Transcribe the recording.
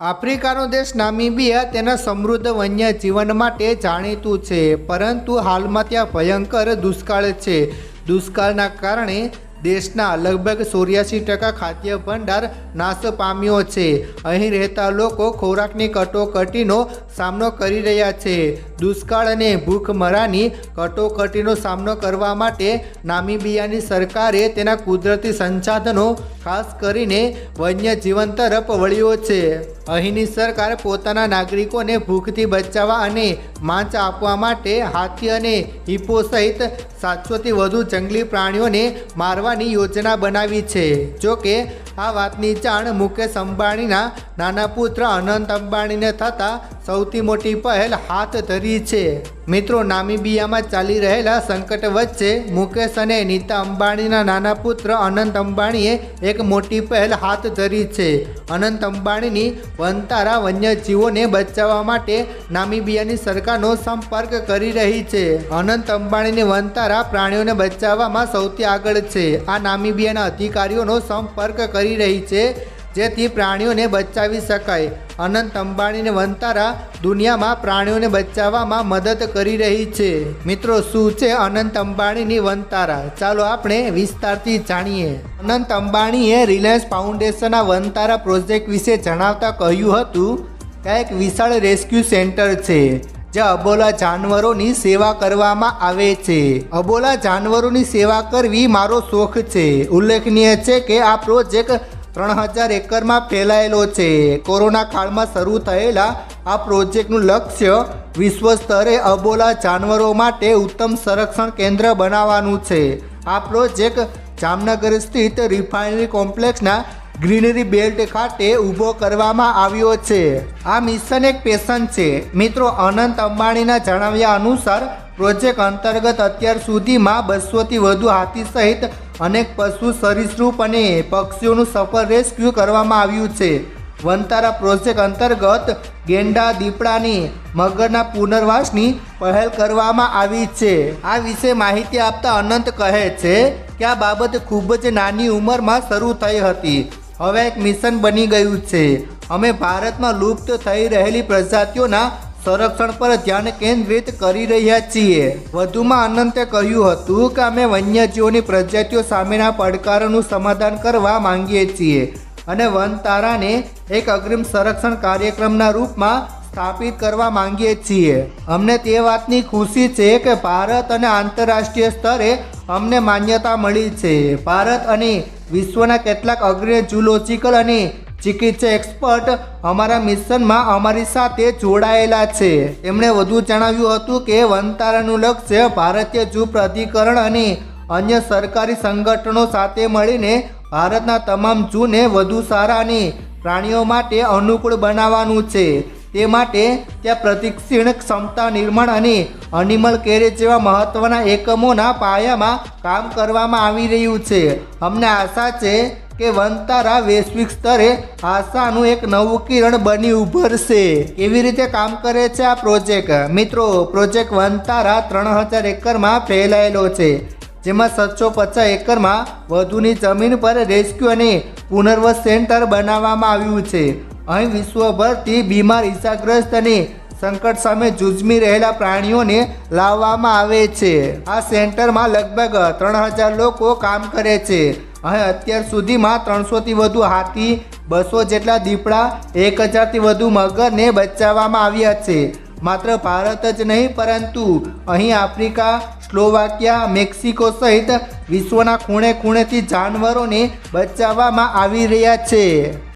આફ્રિકાનો દેશ નામીબિયા તેના સમૃદ્ધ વન્ય જીવન માટે જાણીતું છે, પરંતુ હાલમાં ત્યાં ભયંકર દુષ્કાળ છે. દુષ્કાળના કારણે દેશના લગભગ ચોર્યાસી ટકા ખાદ્ય ભંડાર નાશ પામ્યો છે. અહીં રહેતા લોકો ખોરાકની કટોકટીનો સામનો કરી રહ્યા છે. દુષ્કાળ અને ભૂખમરાની કટોકટીનો સામનો કરવા માટે નામીબિયાની સરકારે તેના કુદરતી સંસાધનો ખાસ કરીને વન્ય જીવન તરફ વળ્યો છે. અહીંની સરકાર પોતાના નાગરિકોને ભૂખથી બચાવવા અને માંચ આપવા માટે હાથી અને હિપ્પો સહિત સાતસોથી વધુ જંગલી પ્રાણીઓને મારવાની યોજના બનાવી છે. જો કે આ વાતની જાણ મુકેશ અંબાણીના નાના પુત્ર અનંત અંબાણીને થતાં સૌથી મોટી પહેલ હાથ ધરી છે. મિત્રો, નામીબિયામાં ચાલી રહેલા સંકટ વચ્ચે મુકેશ અને નીતા અંબાણીના નાના પુત્ર અનંત અંબાણીએ એક મોટી પહેલ હાથ ધરી છે. અનંત અંબાણીની વનતારા વન્યજીવોને બચાવવા માટે નામીબિયાની સરકારનો સંપર્ક કરી રહી છે. અનંત અંબાણીની વનતારા પ્રાણીઓને બચાવવામાં સૌથી આગળ છે. આ નામીબિયાના અધિકારીઓનો સંપર્ક કરી રહી છે, જેથી પ્રાણીઓને બચાવી શકાય. અનંત અંબાણીને વનતારા દુનિયામાં પ્રાણીઓને બચાવવામાં મદદ કરી રહી છે. મિત્રો, શું છે અનંત અંબાણીની વનતારા ચાલો આપણે વિસ્તારથી જાણીએ. અનંત અંબાણીએ રિલાયન્સ ફાઉન્ડેશનના વનતારા પ્રોજેક્ટ વિશે જણાવતા કહ્યું હતું કે એક વિશાળ રેસ્ક્યુ સેન્ટર છે. જ્યાં અબોલા જાનવરોની સેવા કરવામાં આવે છે. અબોલા જાનવરોની સેવા કરવી મારો શોખ છે. ઉલ્લેખનીય છે કે આ પ્રોજેક્ટ ત્રણ હજાર એકરમાં ફેલાયેલો છે. કોરોના કાળમાં શરૂ થયેલા આ પ્રોજેક્ટનું લક્ષ્ય વિશ્વ સ્તરે અબોલા જાનવરો માટે ઉત્તમ સંરક્ષણ કેન્દ્ર બનાવવાનું છે. આ પ્રોજેક્ટ જામનગર સ્થિત રિફાઇનરી કોમ્પ્લેક્સના ગ્રીનરી બેલ્ટ ખાતે ઊભો કરવામાં આવ્યો છે. આ મિશન એક પેશન છે. મિત્રો, અનંત અંબાણીના જણાવ્યા અનુસાર, પ્રોજેક્ટ અંતર્ગત અત્યાર સુધીમાં બસોથી વધુ હાથી સહિત અનેક પશુ સરીસૃપ અને પક્ષીઓનું સફળ રેસ્ક્યુ કરવામાં આવ્યું છે. વનતારા પ્રોજેક્ટ અંતર્ગત ગેંડા, દીપડાની મગરના પુનર્વાસની પહેલ કરવામાં આવી છે. આ વિશે માહિતી આપતા અનંત કહે છે કે આ બાબત ખૂબ જ નાની ઉંમરમાં શરૂ થઈ હતી. હવે એક મિશન બની ગયું છે. અમે ભારતમાં લુપ્ત થઈ રહેલી પ્રજાતિઓના સંરક્ષણ પર ધ્યાન કેન્દ્રિત કરી રહ્યા છીએ. વધુમાં અનંતે કહ્યું હતું કે અમે વન્યજીવોની પ્રજાતિઓ સામેના પડકારોનું સમાધાન કરવા માંગીએ છીએ અને વનતારાને એક અગ્રિમ સંરક્ષણ કાર્યક્રમના રૂપમાં સ્થાપિત કરવા માંગીએ છીએ. અમને તે વાતની ખુશી છે કે ભારત અને આંતરરાષ્ટ્રીય સ્તરે અમને માન્યતા મળી છે. ભારત અને વિશ્વના કેટલાક અગ્રણી જુલોજિકલ અને ચિકિત્સા એક્સપર્ટ અમારા મિશનમાં અમારી સાથે જોડાયેલા છે. તેમણે વધુ જણાવ્યું હતું કે વનતારાનું લક્ષ્ય ભારતીય જૂ પ્રાધિકરણ અને અન્ય સરકારી સંગઠનો સાથે મળીને ભારતના તમામ જૂને વધુ સારા અને પ્રાણીઓ માટે અનુકૂળ બનાવવાનું છે. તે માટે ત્યાં પ્રતિક્ષીણ ક્ષમતા નિર્માણ અને અનિમલ કેરેજ જેવા મહત્ત્વના એકમોના પાયામાં કામ કરવામાં આવી રહ્યું છે. અમને આશા છે કે વનતારા વૈશ્વિક સ્તરે આશાનું એક નવું કિરણ બની ઉભરશે. કેવી રીતે કામ કરે છે આ પ્રોજેક્ટ? મિત્રો, પ્રોજેક્ટ વનતારા ત્રણ હજાર એકરમાં ફેલાયેલો છે, જેમાં સાતસો પચાસ એકરમાં વધુની જમીન પર રેસ્ક્યુ અને પુનર્વસ સેન્ટર બનાવવામાં આવ્યું છે. અહીં વિશ્વભરથી બીમાર ઇજાગ્રસ્ત અને સંકટ સામે જૂઝમી રહેલા પ્રાણીઓને લાવવામાં આવે છે. આ સેન્ટરમાં લગભગ ત્રણ હજાર લોકો કામ કરે છે. અહીં અત્યાર સુધીમાં ત્રણસોથી વધુ હાથી, બસો જેટલા દીપડા, એક હજારથી વધુ મગરને બચાવવામાં આવ્યા છે. માત્ર ભારત જ નહીં, પરંતુ અહીં આફ્રિકા, સ્લોવાકિયા, મેક્સિકો સહિત વિશ્વના ખૂણે ખૂણેથી જાનવરોને બચાવવામાં આવી રહ્યા છે.